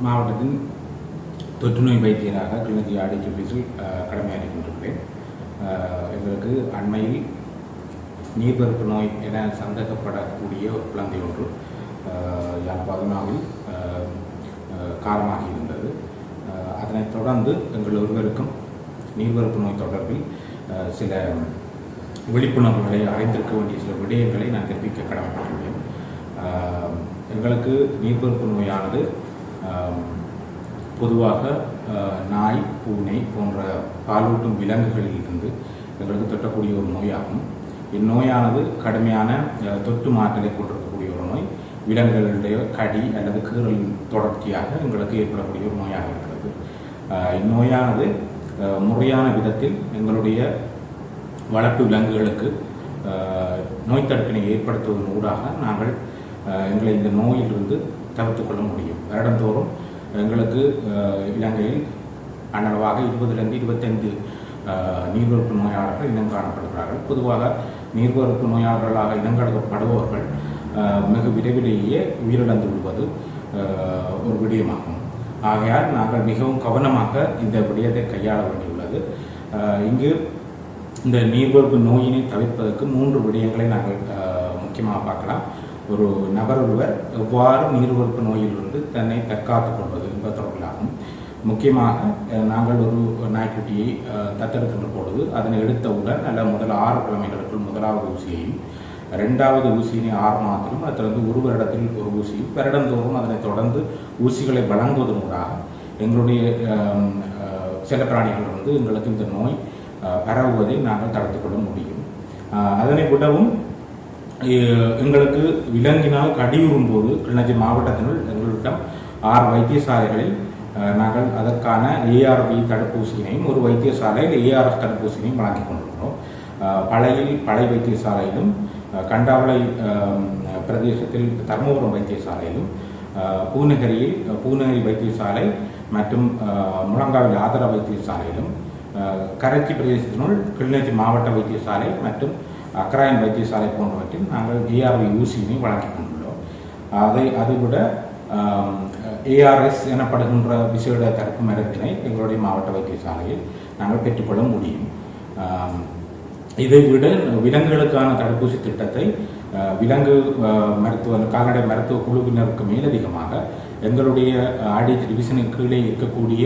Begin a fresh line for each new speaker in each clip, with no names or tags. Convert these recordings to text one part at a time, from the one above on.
மாவட்டத்தின் தொற்றுநோய் வைத்தியராக கிளிநொச்சி ஆடிச் ஆஃபீஸில் கடமையாற்றி கொண்டிருக்கிறேன். எங்களுக்கு அண்மையில் நீர்வரப்பு நோய் என சந்தேகப்படக்கூடிய ஒரு குழந்தை ஒன்று அஹ், யாழ் இருந்தது. அதனைத் தொடர்ந்து எங்கள் ஒருவருக்கும் நீர்வரப்பு நோய் தொடர்பில் சில விழிப்புணர்வுகளை அறிந்திருக்க வேண்டிய சில விடயங்களை நான் தெரிவிக்க கடமைப்பட்டுள்ளேன் எங்களுக்கு நீர்வரப்பு நோயானது பொதுவாக நாய் பூனை போன்ற பாலூட்டும் விலங்குகளில் இருந்து எங்களுக்கு தொட்டக்கூடிய ஒரு நோயாகும். இந்நோயானது கடுமையான தொட்டு தொற்று மாற்றலை கொண்டிருக்கக்கூடிய ஒரு நோய். விலங்குகளுடைய கடி அல்லது கீறலின் தொடர்ச்சியாக எங்களுக்கு ஏற்படக்கூடிய ஒரு நோயாக இருக்கிறது. இந்நோயானது முறையான விதத்தில் எங்களுடைய வளர்ப்பு விலங்குகளுக்கு நோய் தடுப்பினை ஏற்படுத்துவதன் ஊடாக நாங்கள் எங்களை இந்த நோயிலிருந்து தவிர்த்து கொள்ள முடியும். வருடந்தோறும் எங்களுக்கு அஹ், இலங்கையில் அன்னளவாக இருபதுலேருந்து இருபத்தைந்து அஹ், நீர்வரப்பு நோயாளர்கள் இனம் காணப்படுகிறார்கள். பொதுவாக நீர்வரப்பு நோயாளர்களாக இனங்கடப்படுபவர்கள் அஹ், மிக விரைவிலேயே உயிரிழந்து விடுவது அஹ், ஒரு விடயமாகும். ஆகையால் நாங்கள் மிகவும் கவனமாக இந்த விடயத்தை கையாள வேண்டியுள்ளது. அஹ், இங்கு இந்த நீர்வரப்பு நோயினை தவிர்ப்பதற்கு மூன்று விடயங்களை நாங்கள் அஹ், முக்கியமாக பார்க்கலாம். ஒரு நபர் ஒருவர் எவ்வாறு நீர்வரப்பு நோயிலிருந்து தன்னை தற்காத்துக் கொள்வது என்பது தொடர்பிலாகும் முக்கியமாக நாங்கள் ஒரு நாய்க்குட்டியை தத்தெடுக்கின்ற பொழுது அதனை எடுத்தவுடன் அல்ல முதல் ஆறு கிழமைகளுக்குள் முதலாவது ஊசியையும் ரெண்டாவது ஊசியினை ஆறு மாதத்திலும் அதில் தொடர்ந்து ஒரு வருடத்தில் ஒரு ஊசியும் வருடந்தோறும் அதனை தொடர்ந்து ஊசிகளை வழங்குவதன் ஊடாக எங்களுடைய சில பிராணிகள் வந்து எங்களுக்கு இந்த நோய் பரவுவதை நாங்கள் தடுத்துக்கொள்ள முடியும். அதனை விடவும் எங்களுக்கு விலங்கினால் கடியுறும் போது கிளிநொச்சி மாவட்டத்தினுள் எங்களிடம் ஆறு வைத்தியசாலைகளில் நாங்கள் அதற்கான ஏஆர்வி தடுப்பூசியினையும் ஒரு வைத்தியசாலையில் ஏஆர்எஸ் தடுப்பூசியினையும் வழங்கி கொண்டிருக்கிறோம். பழையில் பழைய வைத்தியசாலையிலும் கண்டாவளை பிரதேசத்தில் தர்மபுரம் வைத்தியசாலையிலும் பூநகரியில் பூநகரி வைத்தியசாலை மற்றும் முழங்காவில் ஆதர வைத்தியசாலையிலும் கரைச்சி பிரதேசத்தினுள் கிளிநொச்சி மாவட்ட வைத்தியசாலை மற்றும் அக்கராயன் வைத்தியசாலை போன்றவற்றில் நாங்கள் ஏஆர்வி ஊசியினை வழங்கிக் கொண்டுள்ளோம். அதை அதைவிட ஏஆர்எஸ் எனப்படுகின்ற விசேட தடுப்பு மருந்தினை எங்களுடைய மாவட்ட வைத்தியசாலையில் நாங்கள் பெற்றுக்கொள்ள முடியும். இதை விட விலங்குகளுக்கான தடுப்பூசி திட்டத்தை விலங்கு மருத்துவ கால்நடை மருத்துவ குழுவினருக்கு மேலதிகமாக எங்களுடைய ஆடி டிவிஷனுக்கு கீழே இருக்கக்கூடிய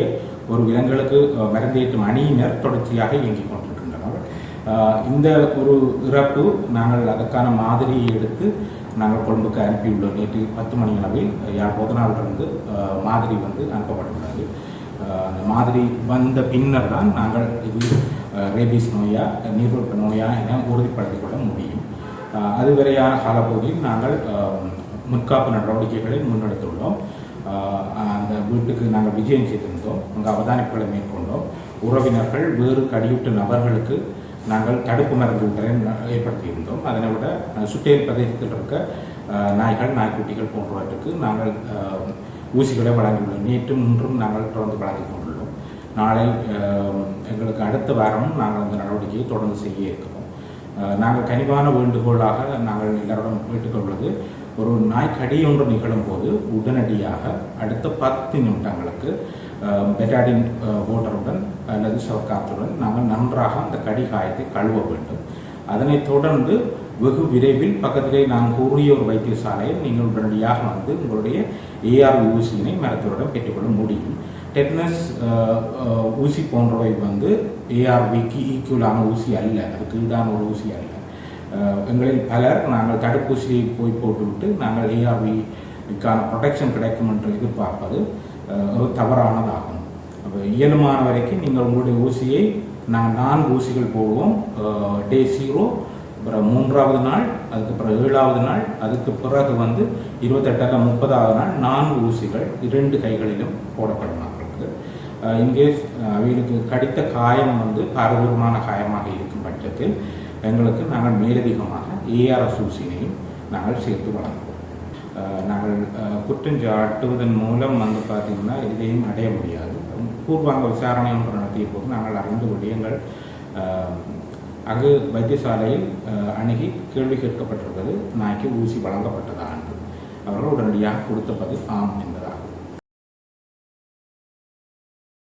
ஒரு விலங்குகளுக்கு மருந்தேற்றும் அணியினர் தொடர்ச்சியாக இயங்கிக் கொண்டு இந்த ஒரு இறப்பு நாங்கள் அதற்கான மாதிரியை எடுத்து நாங்கள் கொழும்புக்கு அனுப்பியுள்ளோம். நேற்று பத்து மணி அளவில் யார் போதனாவிலிருந்து மாதிரி வந்து அனுப்பப்பட்டுள்ளது. அந்த மாதிரி வந்த பின்னர் தான் நாங்கள் இது ரேபிஸ் நோயா நீர்வரப்பு நோயா என உறுதிப்படுத்திக் கொள்ள முடியும் அதுவரையான காலப்பகுதியில் நாங்கள் முற்காப்பு நடவடிக்கைகளை முன்னெடுத்துள்ளோம். அந்த வீட்டுக்கு நாங்கள் விஜயம் செய்திருந்தோம். அங்கே அவதானிப்புகளை மேற்கொண்டோம். உறவினர்கள் வேறு கடியூட்டு நபர்களுக்கு நாங்கள் தடுப்பு மருந்து ஊட்டலை ஏற்படுத்தியிருந்தோம். அதனை விட சுற்றியல் பிரதேசத்தில் இருக்க நாய்கள் நாய்க்குட்டிகள் போன்றவற்றுக்கு நாங்கள் ஊசிகளை வழங்கியுள்ளோம். நேற்றும் இன்றும் நாங்கள் தொடர்ந்து வழங்கி கொண்டுள்ளோம். நாளை எங்களுக்கு அடுத்த வாரமும் நாங்கள் அந்த நடவடிக்கையை தொடர்ந்து செய்ய இருக்கிறோம். நாங்கள் கனிவான வேண்டுகோளாக நாங்கள் எல்லாரோடும் கேட்டுக்கொள்வது ஒரு நாய்க்கடி ஒன்று நிகழும் போது உடனடியாக அடுத்த பத்து நிமிடங்களுக்கு பெட்டாடின் ஓட்டருடன் அல்லது சவக்காத்துடன் நாங்கள் நன்றாக அந்த கடி காயத்தை கழுவ வேண்டும். அதனைத் தொடர்ந்து வெகு விரைவில் பக்கத்திலே நான் கூறிய ஒரு வைத்தியசாலையில் நீங்கள் உடனடியாக வந்து உங்களுடைய ஏஆர் ஊசியினை மருத்துவரிடம் பெற்றுக்கொள்ள முடியும். டெட்னஸ் ஊசி போன்றவை வந்து ஏஆர்விக்கு ஈக்குவலான ஊசி அல்ல. அதுக்கு ஈடான ஒரு ஊசி அல்ல. எங்களில் பலர் நாங்கள் தடுப்பூசியை போய் போட்டுவிட்டு நாங்கள் ஏஆர்விக்கான ப்ரொடெக்ஷன் கிடைக்கும் என்று எதிர்பார்ப்பது ஒரு தவறானதாகும். அப்போ இயலுமான வரைக்கும் நீங்கள் உங்களுடைய ஊசியை நாங்கள் நான்கு ஊசிகள் போடுவோம். டே ஜீரோ அப்புறம் மூன்றாவது நாள் அதுக்கப்புறம் ஏழாவது நாள் அதுக்கு பிறகு வந்து இருபத்தெட்டாக முப்பதாவது நாள் நான்கு ஊசிகள் இரண்டு கைகளிலும் போடப்படும் அவர்களுக்கு இங்கே அவர்களுக்கு கடித்த காயம் வந்து பாரதூரமான காயமாக இருக்கும் பட்சத்தில் எங்களுக்கு நாங்கள் மேலதிகமாக ஏஆர்எஸ் ஊசினையும் நாங்கள் சேர்த்து வழங்குவோம். நாங்கள் குற்றஞ்சாட்டுவதன் மூலம் வந்து பார்த்திங்கன்னா இதையும் அடைய முடியாது. பூர்வாங்க விசாரணை ஒன்று நடத்திய போது நாங்கள் அறிந்த விடயங்கள் அங்கு வைத்தியசாலையில் அணுகி கேள்வி கேட்கப்பட்டிருப்பது நாய்க்கு ஊசி வழங்கப்பட்டதா என்று அவர்கள் உடனடியாக கொடுத்த பதில் ஆம் என்பதாகும்.